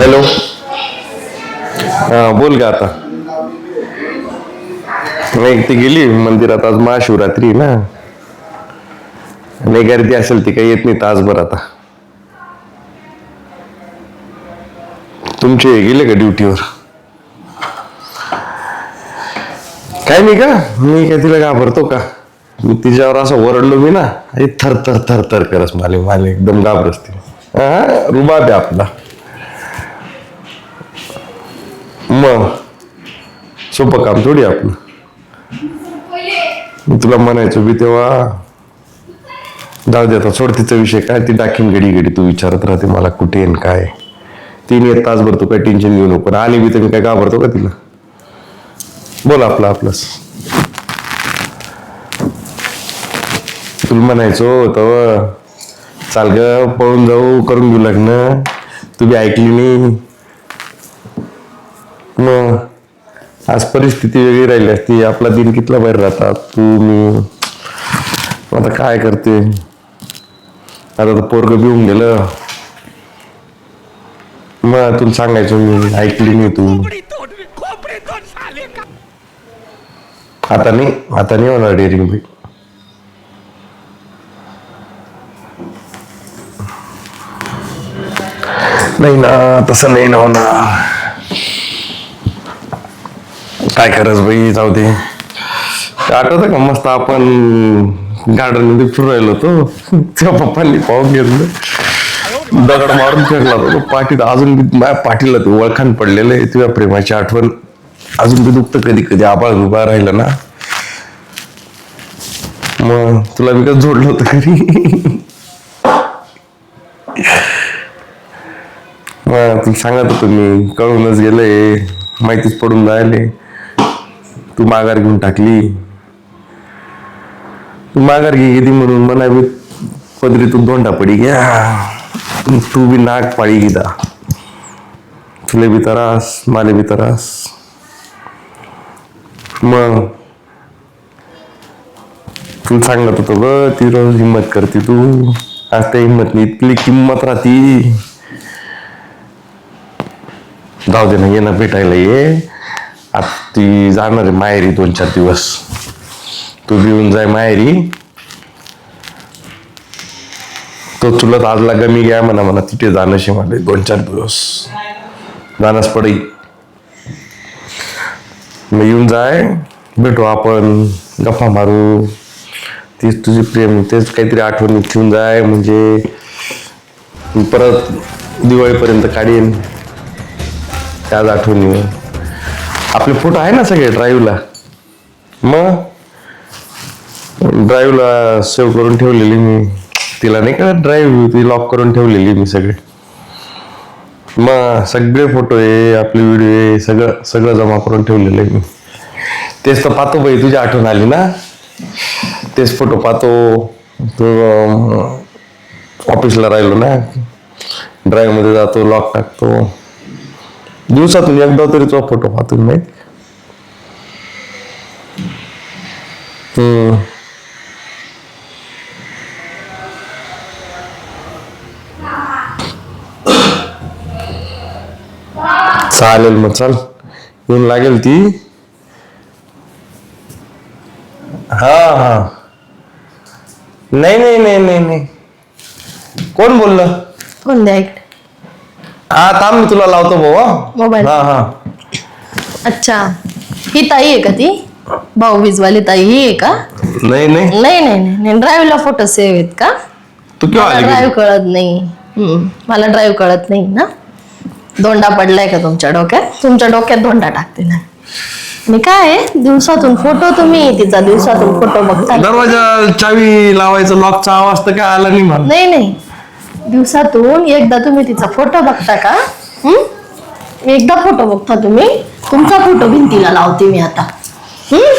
Hello. हा बोल का आता. नाही ती गेली मंदिरात आज महाशिवरात्री ना. नाही गर्दी असेल ती काही येत नाही तासभर आता. तुमचे गेले का ड्युटीवर? काय नाही का मी काय तिला घाबरतो का? मी तिच्यावर असं ओरडलो मी ना थर थर थर थर करस माले माले एकदम घाबरस ती. हा रुबाब आहे आपला. मग सोपं काम थोडी आपलं तुला म्हणायचो बी तेव्हा जाऊ दे आता सोड तिचा विषय काय ती दाखीन घडी घडी तू विचारत राहते मला कुठे न काय तीन एक तास भरतो काय टेन्शन घेऊ नको आली बी मी काय घाबरतो का तिला बोल आपलं आपलंच तुला म्हणायचो होतं चाल ग पळून जाऊ करून घेऊ लग्न तू बी ऐकली नाही मग आज परिस्थिती वेगळी राहिली असती. आपला दिन कितला बाहेर राहतात तू मी. आता काय करते? आता तर पोरग बिवून गेलं. मग तुला सांगायचो मी ऐकली नाही तू. आता नाही आता नाही होणार डेअरिंग बी नाही ना तसं नाही ना होणार. काय करायचं बाई जाऊ दे. आठवत का मस्त आपण गार्डनमध्ये फिरायला होतो? त्या पप्पांनी पाहून घेतलं. दगड मारून फेकला होतो. तो पाठीत अजून बी माझ्या पाठीला ते ओळखान पडलेलं आहे. तुझ्या प्रेमाची आठवण अजून बी दुखतं कधी कधी. आबाळ उभा राहिला ना. मग तुला मी कसं जोडलं होतं घरी? मग तुला सांगत होतो मी. कळूनच गेलंय. माहितीच पडून जायले तू माघार घेऊन टाकली. तू माघार घे गेली म्हणून मला बी पदरी तू पडी घ्या. तू बी नाग पाळी गेला तुले बी तरास माले बी तरास. मग तुला सांगत होतो ग ती रोज हिंमत करते तू. आज त्या हिंमत इतकी किंमत राहती. जाऊ दे ना ये ना भेटायला ये. आता ती जाणार आहे माहेरी दोन चार दिवस. तू घेऊन जाय माहेरी. तो चुलत आजला गमी घ्या म्हणा म्हणा तिथे जाणं शे दोन चार दिवस. जाणंच पडे. मग येऊन जाय भेटू आपण गप्पा मारू. तीच तुझी प्रेम तेच काहीतरी आठवण ठेवून जाय म्हणजे परत दिवाळीपर्यंत काढीन. त्याच आठवणी आपले फोटो आहे ना सगळे ड्राईव्हला मग? ड्राईव्हला सेव्ह करून ठेवलेली मी. तिला नाही का ड्राईव्ह ती लॉक करून ठेवलेली मी सगळे. मग सगळे फोटो आहे आपले व्हिडिओ आहे सगळं सगळं जमा करून ठेवलेलं आहे मी. तेच तर पाहतो बाई तुझी आठवण आली ना? तेच फोटो पाहतो. तो ऑफिसला राहिलो ना. ड्राईव्हमध्ये जातो लॉक टाकतो. दिवसातून एकदा तरी तो फोटो पाहतो नाही चालेल मग चल. येऊन लागेल ती. हा हा. नाही नाही नाही नाही नाही. कोण बोललं? कोण द्या हा थांब मी तुला लावतो भाऊ मोबाईल. हा हा. अच्छा. ही ताई आहे का ती? भाऊ वाली ताई ही आहे का? नाही नाही. नाही नाही नाही. नाही ड्राईव्हला फोटो सेव्ह आहेत का? तू केव्हा मला आली घरी? ड्राईव्ह कळत नाही. हम्म, मला ड्राईव्ह कळत नाही ना. दोंडा पडलाय का तुमच्या डोक्यात? तुमच्या डोक्यात दोंडा टाकते ना. आणि काय आहे, दिवसातून फोटो तुम्ही तिचा दिवसातून फोटो बघता. दरवाजा चावी लावायचा लॉकचा आवाज तर काय आला नाही मला. नाही नाही. दिवसातून एकदा तुम्ही तिचा फोटो बघता का? हम्म? एकदा फोटो बघता तुम्ही. तुमचा फोटो भिंतीला लावते मी आता. हम्म